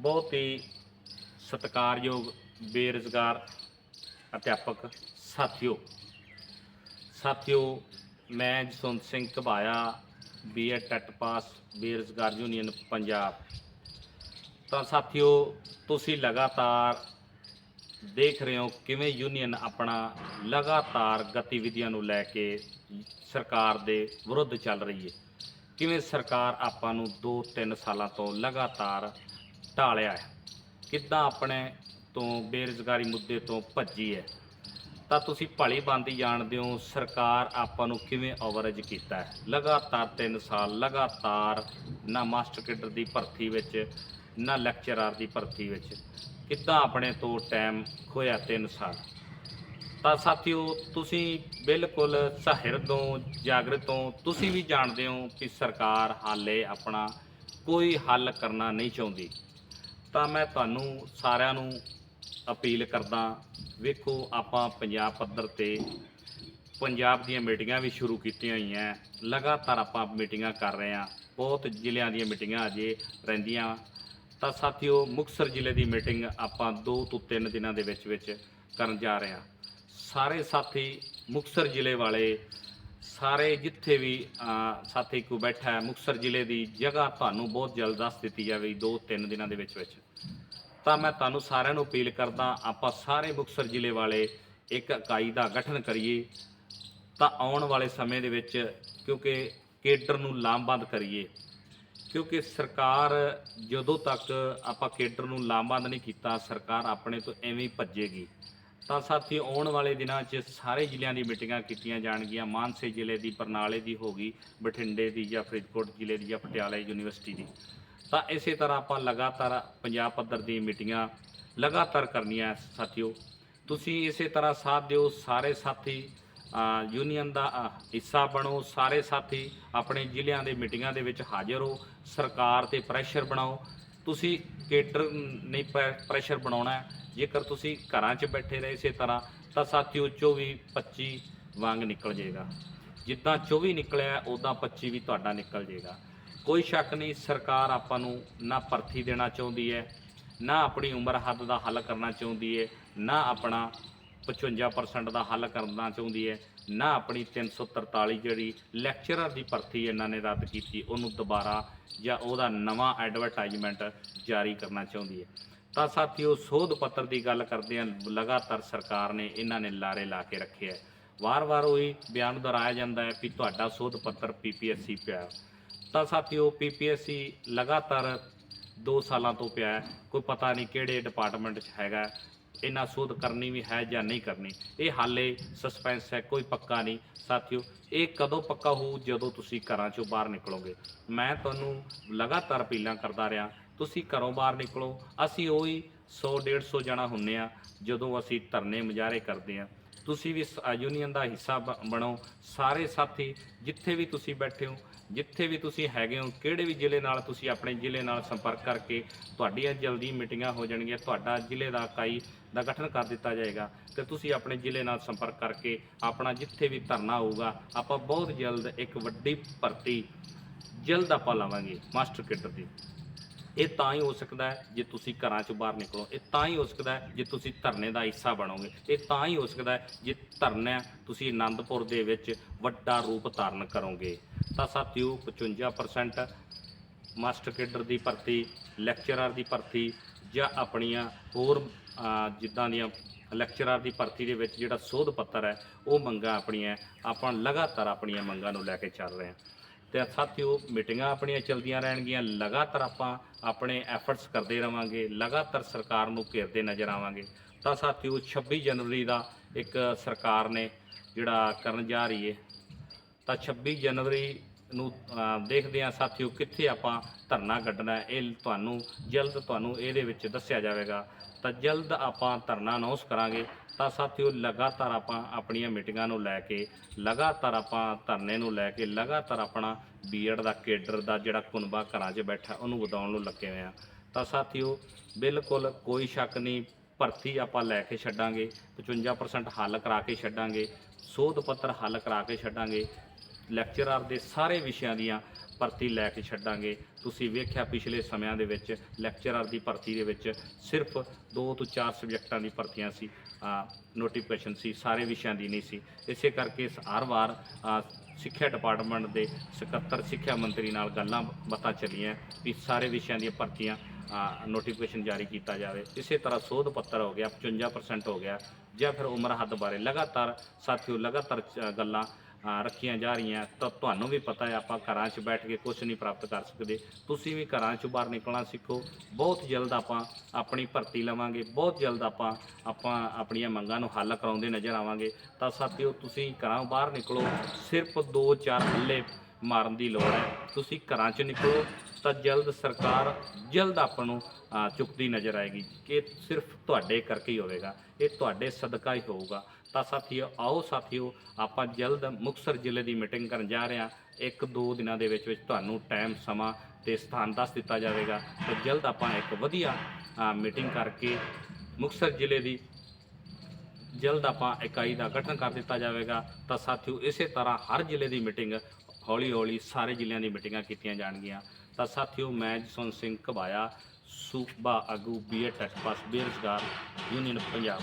ਬਹੁਤ ਹੀ ਸਤਿਕਾਰਯੋਗ, ਬੇਰੁਜ਼ਗਾਰ ਅਧਿਆਪਕ ਸਾਥੀਓ। ਸਾਥੀਓ, ਮੈਂ ਜਸਵੰਤ ਸਿੰਘ ਘਬਾਇਆ ਬੀਐਡ ਟੈਟ ਪਾਸ, ਬੇਰੁਜ਼ਗਾਰ ਯੂਨੀਅਨ ਪੰਜਾਬ। ਤਾਂ ਸਾਥੀਓ, ਤੁਸੀਂ ਲਗਾਤਾਰ ਦੇਖ ਰਹੇ ਹੋ ਕਿਵੇਂ ਯੂਨੀਅਨ ਆਪਣਾ ਲਗਾਤਾਰ ਗਤੀਵਿਧੀਆਂ ਨੂੰ ਲੈ ਕੇ ਸਰਕਾਰ ਦੇ ਵਿਰੁੱਧ ਚੱਲ ਰਹੀ ਹੈ। ਕਿਵੇਂ ਸਰਕਾਰ ਆਪਾਂ ਨੂੰ 2-3 ਸਾਲਾਂ ਤੋਂ ਲਗਾਤਾਰ ਢਾਲਿਆ ਹੈ। ਕਿੱਦਾਂ ਆਪਣੇ ਤੋਂ ਬੇਰੁਜ਼ਗਾਰੀ ਮੁੱਦੇ ਤੋਂ ਭੱਜੀ ਹੈ। ਤਾਂ ਤੁਸੀਂ ਭਲੀ ਬੰਦੀ ਜਾਣਦੇ ਹੋ, ਸਰਕਾਰ ਆਪਾਂ ਨੂੰ ਕਿਵੇਂ ਓਵਰਜ ਕੀਤਾ ਹੈ। ਲਗਾਤਾਰ 3 ਸਾਲ, ਲਗਾਤਾਰ ਨਾ ਮਾਸਟਰ ਕੇਡਰ ਦੀ ਭਰਤੀ ਵਿੱਚ, ਨਾ ਲੈਕਚਰਰ ਦੀ ਭਰਤੀ ਵਿੱਚ। ਕਿੱਦਾਂ ਆਪਣੇ ਤੋਂ ਟਾਈਮ ਖੋਇਆ 3 ਸਾਲ। ਤਾਂ ਸਾਥੀਓ, ਤੁਸੀਂ ਬਿਲਕੁਲ ਸਹਿਰ ਤੋਂ ਜਾਗਰਤ ਤੋਂ ਤੁਸੀਂ ਵੀ ਜਾਣਦੇ ਹੋ ਕਿ ਸਰਕਾਰ ਹਾਲੇ ਆਪਣਾ ਕੋਈ ਹੱਲ ਕਰਨਾ ਨਹੀਂ ਚਾਹੁੰਦੀ। ਤਾਂ ਮੈਂ ਤੁਹਾਨੂੰ ਸਾਰਿਆਂ ਨੂੰ ਅਪੀਲ ਕਰਦਾ, ਵੇਖੋ ਆਪਾਂ ਪੰਜਾਬ ਪੱਧਰ ਤੇ ਪੰਜਾਬ ਦੀਆਂ ਮੀਟਿੰਗਾਂ ਵੀ ਸ਼ੁਰੂ ਕੀਤੀਆਂ ਹੋਈਆਂ ਲਗਾਤਾਰ ਆਪਾਂ ਮੀਟਿੰਗਾਂ ਕਰ ਰਹੇ ਹਾਂ। ਬਹੁਤ ਜ਼ਿਲ੍ਹਿਆਂ ਦੀਆਂ ਮੀਟਿੰਗਾਂ ਅਜੇ ਰਹਿੰਦੀਆਂ। ਤਾਂ ਸਾਥੀਓ, ਮੁਕਤਸਰ ਜ਼ਿਲ੍ਹੇ ਦੀ ਮੀਟਿੰਗ ਆਪਾਂ 2 ਤੋਂ 3 ਦਿਨਾਂ ਦੇ ਵਿੱਚ ਵਿੱਚ ਕਰਨ ਜਾ ਰਹੇ ਹਾਂ। ਸਾਰੇ ਸਾਥੀ ਮੁਕਤਸਰ ਜ਼ਿਲ੍ਹੇ ਵਾਲੇ ਸਾਰੇ ਜਿੱਥੇ ਵੀ ਸਾਥੀ ਕੋ ਬੈਠਾ ਹੈ, ਮੁਕਤਸਰ ਜ਼ਿਲ੍ਹੇ ਦੀ ਜਗ੍ਹਾ ਤੁਹਾਨੂੰ ਬਹੁਤ ਜਲਦ ਦੱਸ ਦਿੱਤੀ ਜਾਵੇ 2-3 ਦਿਨਾਂ ਦੇ ਵਿੱਚ ਵਿੱਚ। ਤਾਂ ਮੈਂ ਤੁਹਾਨੂੰ ਸਾਰਿਆਂ ਨੂੰ ਅਪੀਲ ਕਰਦਾ, ਆਪਾਂ ਸਾਰੇ ਮੁਕਤਸਰ ਜ਼ਿਲ੍ਹੇ ਵਾਲੇ ਇੱਕ ਇਕਾਈ ਦਾ ਗਠਨ ਕਰੀਏ, ਤਾਂ ਆਉਣ ਵਾਲੇ ਸਮੇਂ ਦੇ ਵਿੱਚ ਕਿਉਂਕਿ ਕੇਡਰ ਨੂੰ ਲਾਮਬੰਦ ਕਰੀਏ। ਕਿਉਂਕਿ ਸਰਕਾਰ ਜਦੋਂ ਤੱਕ ਆਪਾਂ ਕੇਡਰ ਨੂੰ ਲਾਮਬੰਦ ਨਹੀਂ ਕੀਤਾ, ਸਰਕਾਰ ਆਪਣੇ ਤੋਂ ਐਵੇਂ ਹੀ ਭੱਜੇਗੀ। ਤਾਂ ਸਾਥੀ, ਆਉਣ ਵਾਲੇ ਦਿਨਾਂ 'ਚ ਸਾਰੇ ਜ਼ਿਲ੍ਹਿਆਂ ਦੀ ਮੀਟਿੰਗਾਂ ਕੀਤੀਆਂ ਜਾਣਗੀਆਂ। ਮਾਨਸੇ ਜ਼ਿਲ੍ਹੇ ਦੀ, ਬਰਨਾਲੇ ਦੀ ਹੋਗੀ ਬਠਿੰਡੇ ਦੀ ਜਾਂ ਫਰੀਦਕੋਟ ਜ਼ਿਲ੍ਹੇ ਦੀ ਜਾਂ ਪਟਿਆਲੇ ਯੂਨੀਵਰਸਿਟੀ ਦੀ। ਤਾਂ ਇਸੇ ਤਰ੍ਹਾਂ ਆਪਾਂ ਲਗਾਤਾਰ ਪੰਜਾਬ ਪੱਧਰ ਦੀ ਮੀਟਿੰਗਾਂ ਲਗਾਤਾਰ ਕਰਨੀਆਂ ਸਾਥੀਓ। ਤੁਸੀਂ ਇਸੇ ਤਰ੍ਹਾਂ ਸਾਥ ਦਿਓ, ਸਾਰੇ ਸਾਥੀ ਯੂਨੀਅਨ ਦਾ ਹਿੱਸਾ ਬਣੋ, ਸਾਰੇ ਸਾਥੀ ਆਪਣੇ ਜ਼ਿਲ੍ਹਿਆਂ ਦੇ ਮੀਟਿੰਗਾਂ ਦੇ ਵਿੱਚ ਹਾਜ਼ਰ ਹੋ, ਸਰਕਾਰ ਤੇ ਪ੍ਰੈਸ਼ਰ ਬਣਾਓ। ਤੁਸੀਂ ਕੇਡਰ ਨਹੀਂ ਪ੍ਰੈ- ਪ੍ਰੈਸ਼ਰ ਬਣਾਉਣਾ ਹੈ। ਜੇਕਰ ਤੁਸੀਂ ਘਰਾਂ 'ਚ ਬੈਠੇ ਰਹੇ ਇਸੇ ਤਰ੍ਹਾਂ, ਤਾਂ ਸਾਥੀਓ 24 25 ਵਾਂਗ ਨਿਕਲ ਜਾਏਗਾ। ਜਿੱਦਾਂ 24 ਨਿਕਲਿਆ ਉਦਾਂ 25 ਵੀ ਤੁਹਾਡਾ ਨਿਕਲ ਜਾਏਗਾ। ਕੋਈ ਸ਼ੱਕ ਨਹੀਂ, ਸਰਕਾਰ ਆਪਾਂ ਨੂੰ ਨਾ ਭਰਤੀ ਦੇਣਾ ਚਾਹੁੰਦੀ ਹੈ, ਨਾ ਆਪਣੀ ਉਮਰ ਹੱਦ ਦਾ ਹੱਲ ਕਰਨਾ ਚਾਹੁੰਦੀ ਹੈ, ਨਾ ਆਪਣਾ 55% ਦਾ ਹੱਲ ਕਰਨਾ ਚਾਹੁੰਦੀ ਹੈ, ਨਾ ਆਪਣੀ 343 ਜਿਹੜੀ ਲੈਕਚਰਰ ਦੀ ਭਰਤੀ ਇਹਨਾਂ ਨੇ ਰੱਦ ਕੀਤੀ, ਉਹਨੂੰ ਦੁਬਾਰਾ ਜਾਂ ਉਹਦਾ ਨਵਾਂ ਐਡਵਰਟਾਈਜ਼ਮੈਂਟ ਜਾਰੀ ਕਰਨਾ ਚਾਹੁੰਦੀ ਹੈ। ਤਾਂ ਸਾਥੀਓ, ਸੋਧ ਪੱਤਰ ਦੀ ਗੱਲ ਕਰਦੇ ਹਾਂ। ਲਗਾਤਾਰ ਸਰਕਾਰ ਨੇ ਇਹਨਾਂ ਨੇ ਲਾਰੇ ਲਾ ਕੇ ਰੱਖਿਆ ਹੈ ਵਾਰ-ਵਾਰ ਉਹੀ ਬਿਆਨ ਦੁਹਰਾਇਆ ਜਾਂਦਾ ਹੈ ਕਿ ਤੁਹਾਡਾ ਸੋਧ ਪੱਤਰ ਪੀਪੀਐਸਸੀ ਪਿਆ ਤਾਂ ਸਾਥੀਓ ਪੀਪੀਐਸਸੀ ਲਗਾਤਾਰ 2 ਸਾਲਾਂ ਤੋਂ ਪਿਆ ਹੈ। ਕੋਈ ਪਤਾ ਨਹੀਂ ਕਿਹੜੇ ਡਿਪਾਰਟਮੈਂਟ 'ਚ ਹੈਗਾ ਇਹਨਾਂ ਸੋਧ ਕਰਨੀ ਵੀ ਹੈ ਜਾਂ ਨਹੀਂ ਕਰਨੀ। ਇਹ ਹਾਲੇ ਸਸਪੈਂਸ ਹੈ, ਕੋਈ ਪੱਕਾ ਨਹੀਂ। ਸਾਥੀਓ, ਇਹ ਕਦੋਂ ਪੱਕਾ ਹੋਊ? ਜਦੋਂ ਤੁਸੀਂ ਘਰਾਂ ਚੋਂ ਬਾਹਰ ਨਿਕਲੋਗੇ। ਮੈਂ ਤੁਹਾਨੂੰ ਲਗਾਤਾਰ ਅਪੀਲਾਂ ਕਰਦਾ ਰਿਹਾ ਤੁਸੀਂ ਘਰੋਂ ਬਾਹਰ ਨਿਕਲੋ। ਅਸੀਂ ਉਹੀ 100 150 ਜਣਾ ਹੁੰਨੇ ਆ, ਜਦੋਂ ਅਸੀਂ ਧਰਨੇ ਮੁਜ਼ਾਹਰੇ ਕਰਦੇ ਆ। ਤੁਸੀਂ ਵੀ ਸ- ਯੂਨੀਅਨ ਦਾ ਹਿੱਸਾ ਬ- ਬਣੋ। ਸਾਰੇ ਸਾਥੀ, ਜਿੱਥੇ ਵੀ ਤੁਸੀਂ ਬੈਠੇ ਹੋ, ਜਿੱਥੇ ਵੀ ਤੁਸੀਂ ਹੈਗੇ ਹੋ, ਕਿਹੜੇ ਵੀ ਜ਼ਿਲ੍ਹੇ ਨਾਲ ਤੁਸੀਂ ਆਪਣੇ ਜ਼ਿਲ੍ਹੇ ਨਾਲ ਸੰਪਰਕ ਕਰਕੇ ਤੁਹਾਡੀਆਂ ਜਲਦੀ ਮੀਟਿੰਗਾਂ ਹੋ ਜਾਣਗੀਆਂ। ਤੁਹਾਡਾ ਜ਼ਿਲ੍ਹੇ ਦਾ ਇਕਾਈ ਦਾ ਗਠਨ ਕਰ ਦਿੱਤਾ ਜਾਏਗਾ ਤੇ ਤੁਸੀਂ ਆਪਣੇ ਜ਼ਿਲ੍ਹੇ ਨਾਲ ਸੰਪਰਕ ਕਰਕੇ ਆਪਣਾ ਜਿੱਥੇ ਵੀ ਧਰਨਾ ਹੋਊਗਾ, ਆਪਾਂ ਬਹੁਤ ਜਲਦ ਇੱਕ ਵੱਡੀ ਭਰਤੀ ਜਲਦ ਆਪਾਂ ਲਾਵਾਂਗੇ ਮਾਸਟਰ ਕੇਡਰ ਦੀ। ਇਹ ਤਾਂ ਹੀ ਹੋ ਸਕਦਾ ਹੈ ਜੇ ਤੁਸੀਂ ਘਰਾਂ ਚੋਂ ਬਾਹਰ ਨਿਕਲੋ। ਇਹ ਤਾਂ ਹੀ ਹੋ ਸਕਦਾ ਹੈ ਜੇ ਤੁਸੀਂ ਧਰਨੇ ਦਾ ਹਿੱਸਾ ਬਣੋਗੇ। ਇਹ ਤਾਂ ਹੀ ਹੋ ਸਕਦਾ ਹੈ ਜੇ ਧਰਨਾ ਤੁਸੀਂ ਆਨੰਦਪੁਰ ਦੇ ਵਿੱਚ ਵੱਡਾ ਰੂਪ ਧਾਰਨ ਕਰੋਗੇ। ਤਾਂ ਸਾਥੀਓ 55% ਮਾਸਟਰ ਕੇਡਰ ਦੀ ਭਰਤੀ, ਲੈਕਚਰਰ ਦੀ ਭਰਤੀ ਜਾਂ ਆਪਣੀਆਂ ਹੋਰ ਜਿੱਦਾਂ ਦੀਆਂ ਲੈਕਚਰਰ ਦੀ ਭਰਤੀ ਦੇ ਵਿੱਚ ਜਿਹੜਾ ਸੋਧ ਪੱਤਰ ਹੈ, ਉਹ ਮੰਗਾਂ ਆਪਣੀਆਂ, ਆਪਾਂ ਲਗਾਤਾਰ ਆਪਣੀਆਂ ਮੰਗਾਂ ਨੂੰ ਲੈ ਕੇ ਚੱਲ ਰਹੇ ਹਾਂ। ਤੇ ਸਾਥੀਓ, ਮੀਟਿੰਗਾਂ ਆਪਣੀਆਂ ਚੱਲਦੀਆਂ ਰਹਿਣਗੀਆਂ, ਲਗਾਤਾਰ ਆਪਾਂ ਆਪਣੇ ਐਫਰਟਸ ਕਰਦੇ ਰਵਾਂਗੇ, ਲਗਾਤਾਰ ਸਰਕਾਰ ਨੂੰ ਘੇਰਦੇ ਨਜ਼ਰ ਆਵਾਂਗੇ। ਤਾਂ ਸਾਥੀਓ 26 ਜਨਵਰੀ ਦਾ ਇੱਕ ਸਰਕਾਰ ਨੇ ਜਿਹੜਾ ਕਰਨ ਜਾ ਰਹੀ ਹੈ ਤਾਂ 26 ਜਨਵਰੀ ਨੂੰ ਦੇਖਦੇ ਹਾਂ ਸਾਥੀਓ ਕਿੱਥੇ ਆਪਾਂ ਧਰਨਾ ਕੱਢਣਾ ਇਹ ਤੁਹਾਨੂੰ ਜਲਦ ਤੁਹਾਨੂੰ ਇਹਦੇ ਵਿੱਚ ਦੱਸਿਆ ਜਾਵੇਗਾ। ਤਾਂ ਜਲਦ ਆਪਾਂ ਧਰਨਾ ਅਨਾਉਂਸ ਕਰਾਂਗੇ। ਤਾਂ ਸਾਥੀਓ ਲਗਾਤਾਰ ਆਪਾਂ ਆਪਣੀਆਂ ਮੀਟਿੰਗਾਂ ਨੂੰ ਲੈ ਕੇ, ਲਗਾਤਾਰ ਆਪਾਂ ਧਰਨੇ ਨੂੰ ਲੈ ਕੇ, ਲਗਾਤਾਰ ਆਪਣਾ ਬੀਐਡ ਦਾ, ਕੇਡਰ ਦਾ ਜਿਹੜਾ ਕੁਨਬਾ ਘਰਾਂ 'ਚ ਬੈਠਾ, ਉਹਨੂੰ ਵਧਾਉਣ ਨੂੰ ਲੱਗੇ ਹੋਏ ਆ ਤਾਂ ਸਾਥੀਓ ਬਿਲਕੁਲ ਕੋਈ ਸ਼ੱਕ ਨਹੀਂ, ਭਰਤੀ ਆਪਾਂ ਲੈ ਕੇ ਛੱਡਾਂਗੇ। 55% ਹੱਲ ਕਰਾ ਕੇ ਛੱਡਾਂਗੇ। ਸੋਧ ਪੱਤਰ ਹੱਲ ਕਰਾ ਕੇ ਛੱਡਾਂਗੇ। ਲੈਕਚਰਰ ਦੇ ਸਾਰੇ ਵਿਸ਼ਿਆਂ ਦੀਆਂ ਭਰਤੀ ਲੈ ਕੇ ਛੱਡਾਂਗੇ। ਤੁਸੀਂ ਵੇਖਿਆ ਪਿਛਲੇ ਸਮਿਆਂ ਦੇ ਵਿੱਚ ਲੈਕਚਰਰ ਦੀ ਭਰਤੀ ਦੇ ਵਿੱਚ ਸਿਰਫ 2 ਤੋਂ 4 ਸਬਜੈਕਟਾਂ ਦੀ ਭਰਤੀਆਂ ਸੀ। ਨੋਟੀਫਿਕੇਸ਼ਨ ਸੀ, ਸਾਰੇ ਵਿਸ਼ਿਆਂ ਦੀ ਨਹੀਂ ਸੀ। ਇਸੇ ਕਰਕੇ ਸ- ਹਰ ਵਾਰ ਸਿੱਖਿਆ ਡਿਪਾਰਟਮੈਂਟ ਦੇ ਸਕੱਤਰ, ਸਿੱਖਿਆ ਮੰਤਰੀ ਨਾਲ ਗੱਲਾਂ ਬਾਤਾਂ ਚੱਲੀਆਂ ਵੀ ਸਾਰੇ ਵਿਸ਼ਿਆਂ ਦੀਆਂ ਭਰਤੀਆਂ ਨੋਟੀਫਿਕੇਸ਼ਨ ਜਾਰੀ ਕੀਤਾ ਜਾਵੇ। ਇਸੇ ਤਰ੍ਹਾਂ ਸੋਧ ਪੱਤਰ ਹੋ ਗਿਆ 55% ਹੋ ਗਿਆ ਜਾਂ ਫਿਰ ਉਮਰ ਹੱਦ ਬਾਰੇ ਲਗਾਤਾਰ ਸਾਥੀਓ ਲਗਾਤਾਰ ਚ- ਗੱਲਾਂ ਰੱਖੀਆਂ ਜਾ ਰਹੀਆਂ। ਤਾਂ ਤੁਹਾਨੂੰ ਵੀ ਪਤਾ ਹੈ, ਆਪਾਂ ਘਰਾਂ 'ਚ ਬੈਠ ਕੇ ਕੁਝ ਨਹੀਂ ਪ੍ਰਾਪਤ ਕਰ ਸਕਦੇ। ਤੁਸੀਂ ਵੀ ਘਰਾਂ 'ਚੋਂ ਬਾਹਰ ਨਿਕਲਣਾ ਸਿੱਖੋ। ਬਹੁਤ ਜਲਦ ਆਪਾਂ ਆਪਣੀ ਭਰਤੀ ਲਵਾਂਗੇ। ਬਹੁਤ ਜਲਦ ਆਪਾਂ ਆਪਾਂ ਆਪਣੀਆਂ ਮੰਗਾਂ ਨੂੰ ਹੱਲ ਕਰਾਉਂਦੇ ਨਜ਼ਰ ਆਵਾਂਗੇ। ਤਾਂ ਸਾਥੀਓ, ਤੁਸੀਂ ਘਰਾਂ ਬਾਹਰ ਨਿਕਲੋ। ਸਿਰਫ 2-4 ਹੱਲੇ ਮਾਰਨ ਦੀ ਲੋੜ ਹੈ। ਤੁਸੀਂ ਘਰਾਂ 'ਚ ਨਿਕਲੋ ਤਾਂ ਜਲਦ ਸਰਕਾਰ ਜਲਦ ਆਪਾਂ ਨੂੰ ਚੁੱਕਦੀ ਨਜ਼ਰ ਆਏਗੀ ਕਿ ਸਿਰਫ ਤੁਹਾਡੇ ਕਰਕੇ ਹੀ ਹੋਵੇਗਾ। ਇਹ ਤੁਹਾਡੇ ਸਦਕਾ ਹੀ ਹੋਊਗਾ। ਤਾਂ ਸਾਥੀਓ, ਆਓ ਸਾਥੀਓ, ਆਪਾਂ ਜਲਦ ਮੁਕਤਸਰ ਜ਼ਿਲ੍ਹੇ ਦੀ ਮੀਟਿੰਗ ਕਰਨ ਜਾ ਰਹੇ ਹਾਂ। ਇੱਕ ਦੋ ਦਿਨਾਂ ਦੇ ਵਿੱਚ ਵਿੱਚ ਤੁਹਾਨੂੰ ਟਾਈਮ ਸਮਾਂ ਤੇ ਸਥਾਨ ਦੱਸ ਦਿੱਤਾ ਜਾਵੇਗਾ। ਤੇ ਜਲਦ ਆਪਾਂ ਇੱਕ ਵਧੀਆ ਮੀਟਿੰਗ ਕਰਕੇ ਮੁਕਤਸਰ ਜ਼ਿਲ੍ਹੇ ਦੀ ਜਲਦ ਆਪਾਂ ਇਕਾਈ ਦਾ ਗਠਨ ਕਰ ਦਿੱਤਾ ਜਾਵੇਗਾ। ਤਾਂ ਸਾਥੀਓ, ਇਸੇ ਤਰ੍ਹਾਂ ਹਰ ਜ਼ਿਲ੍ਹੇ ਦੀ ਮੀਟਿੰਗ ਹੌਲੀ ਹੌਲੀ ਸਾਰੇ ਜ਼ਿਲ੍ਹਿਆਂ ਦੀ ਮੀਟਿੰਗਾਂ ਕੀਤੀਆਂ ਜਾਣਗੀਆਂ। ਤਾਂ ਸਾਥੀਓ, ਮੈਂ ਜਸਵੰਤ ਸਿੰਘ ਘਬਾਇਆ, ਸੂਬਾ ਆਗੂ ਬੀਏ ਟੈਕ ਪਾਸ ਬੇਰੁਜ਼ਗਾਰ ਯੂਨੀਅਨ ਪੰਜਾਬ।